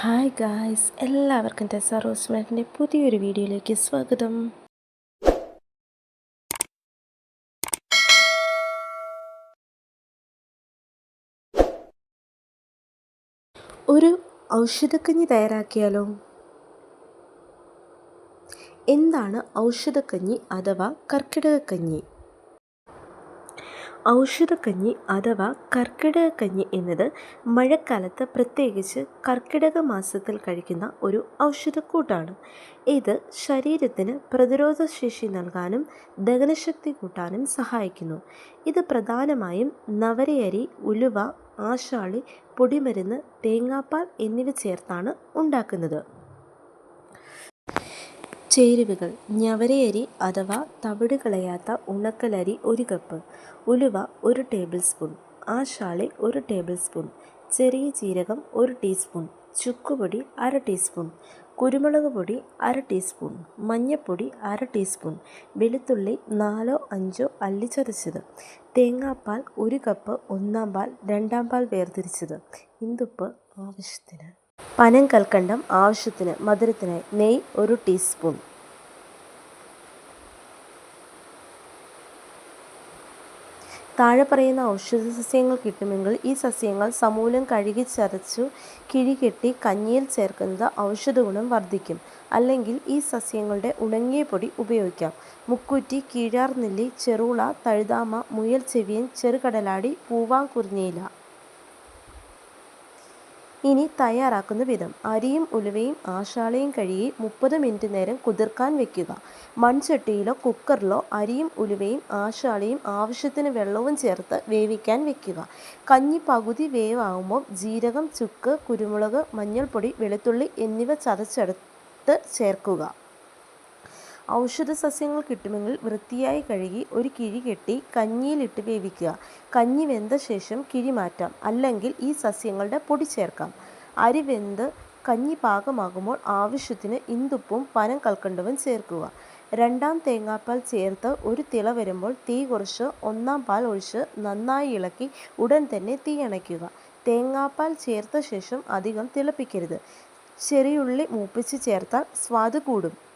Hi guys എല്ലാവർക്കും ടെസ റോസ്മാറ്റിന്റെ പുതിയൊരു വീഡിയോയിലേക്ക് സ്വാഗതം. ഒരു ഔഷധക്കഞ്ഞി തയ്യാറാക്കിയാലോ? എന്താണ് ഔഷധക്കഞ്ഞി അഥവാ കർക്കിടകക്കഞ്ഞി? ഔഷധക്കഞ്ഞി അഥവാ കർക്കിടകക്കഞ്ഞി എന്നത് മഴക്കാലത്ത് പ്രത്യേകിച്ച് കർക്കിടക മാസത്തിൽ കഴിക്കുന്ന ഒരു ഔഷധക്കൂട്ടാണ്. ഇത് ശരീരത്തിന് പ്രതിരോധശേഷി നൽകാനും ദഹനശക്തി കൂട്ടാനും സഹായിക്കുന്നു. ഇത് പ്രധാനമായും നവരയരി ഉലുവ ആശാളി പൊടിമരുന്ന് തേങ്ങാപ്പാൽ എന്നിവ ചേർത്താണ് ഉണ്ടാക്കുന്നത്. ചേരുവകൾ. ഞവരയരി അഥവാ തവിട് കളയാത്ത ഉണക്കലരി ഒരു കപ്പ് ഉലുവ ഒരു ടേബിൾ സ്പൂൺ ആശാളി ഒരു ടേബിൾ സ്പൂൺ ചെറിയ ജീരകം ഒരു ടീസ്പൂൺ ചുക്കുപൊടി അര ടീസ്പൂൺ കുരുമുളക് പൊടി അര ടീസ്പൂൺ മഞ്ഞൾപ്പൊടി അര ടീസ്പൂൺ വെളുത്തുള്ളി നാലോ അഞ്ചോ അല്ലി ചതച്ചത്. തേങ്ങാപ്പാൽ ഒരു കപ്പ് ഒന്നാം പാൽ രണ്ടാം പാൽ വേർതിരിച്ചത്. ഇന്തുപ്പ് ആവശ്യത്തിന്. പനം കൽക്കണ്ടം ആവശ്യത്തിന് മധുരത്തിനായി നെയ്യ് ഒരു ടീസ്പൂൺ. താഴെ പറയുന്ന ഔഷധ സസ്യങ്ങൾ കിട്ടുമെങ്കിൽ ഈ സസ്യങ്ങൾ സമൂലം കഴുകി ചതച്ചു കിഴികെട്ടി കഞ്ഞിയിൽ ചേർക്കുന്നത് ഔഷധ ഗുണം വർദ്ധിക്കും. അല്ലെങ്കിൽ ഈ സസ്യങ്ങളുടെ ഉണങ്ങിയ പൊടി ഉപയോഗിക്കാം. മുക്കുറ്റി കീഴാർനെല്ലി ചെറുള തഴുതാമ മുയൽ ചെവിയൻ ചെറുകടലാടി പൂവാങ്കുറിഞ്ഞയില ഇനി തയ്യാറാക്കുന്ന വിധം. അരിയും ഉലുവയും ആശാളയും കഴുകി മുപ്പത് മിനിറ്റ് നേരം കുതിർക്കാൻ വെക്കുക. മൺചട്ടിയിലോ കുക്കറിലോ അരിയും ഉലുവയും ആശാളയും ആവശ്യത്തിന് വെള്ളവും ചേർത്ത് വേവിക്കാൻ വെക്കുക. കഞ്ഞി പകുതി വേവാകുമ്പോൾ ജീരകം ചുക്ക് കുരുമുളക് മഞ്ഞൾപ്പൊടി വെളുത്തുള്ളി എന്നിവ ചതച്ചെടുത്ത് ചേർക്കുക. ഔഷധ സസ്യങ്ങൾ കിട്ടുമെങ്കിൽ വൃത്തിയായി കഴുകി ഒരു കിഴി കെട്ടി കഞ്ഞിയിലിട്ട് വേവിക്കുക. കഞ്ഞി വെന്ത ശേഷം കിഴി മാറ്റാം. അല്ലെങ്കിൽ ഈ സസ്യങ്ങളുടെ പൊടി ചേർക്കാം. അരി വെന്ത് കഞ്ഞി പാകമാകുമ്പോൾ ആവശ്യത്തിന് ഇന്തുപ്പും പനം കൽക്കണ്ടവും ചേർക്കുക. രണ്ടാം തേങ്ങാപ്പാൽ ചേർത്ത് ഒരു തിള വരുമ്പോൾ തീ കുറച്ച് ഒന്നാം പാൽ ഒഴിച്ച് നന്നായി ഇളക്കി ഉടൻ തന്നെ തീ അണയ്ക്കുക. തേങ്ങാപ്പാൽ ചേർത്ത ശേഷം അധികം തിളപ്പിക്കരുത്. ചെറിയുള്ളി മൂപ്പിച്ച് ചേർത്താൽ സ്വാദ് കൂടും.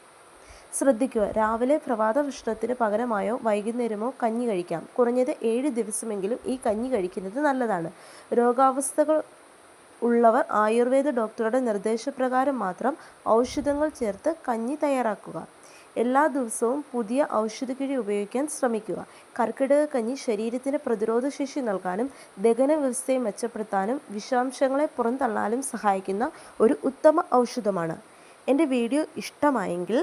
ശ്രദ്ധിക്കുക. രാവിലെ പ്രഭാത ഭക്ഷണത്തിന് പകരമായോ വൈകുന്നേരമോ കഞ്ഞി കഴിക്കാം. കുറഞ്ഞത് ഏഴ് ദിവസമെങ്കിലും ഈ കഞ്ഞി കഴിക്കുന്നത് നല്ലതാണ്. രോഗാവസ്ഥകൾ ഉള്ളവർ ആയുർവേദ ഡോക്ടറുടെ നിർദ്ദേശപ്രകാരം മാത്രം ഔഷധങ്ങൾ ചേർത്ത് കഞ്ഞി തയ്യാറാക്കുക. എല്ലാ ദിവസവും പുതിയ ഔഷധക്കിഴി ഉപയോഗിക്കാൻ ശ്രമിക്കുക. കർക്കിടക കഞ്ഞി ശരീരത്തിന് പ്രതിരോധശേഷി നൽകാനും ദഹന വ്യവസ്ഥയെ മെച്ചപ്പെടുത്താനും വിഷാംശങ്ങളെ പുറന്തള്ളാനും സഹായിക്കുന്ന ഒരു ഉത്തമ ഔഷധമാണ്. എന്റെ വീഡിയോ ഇഷ്ടമായെങ്കിൽ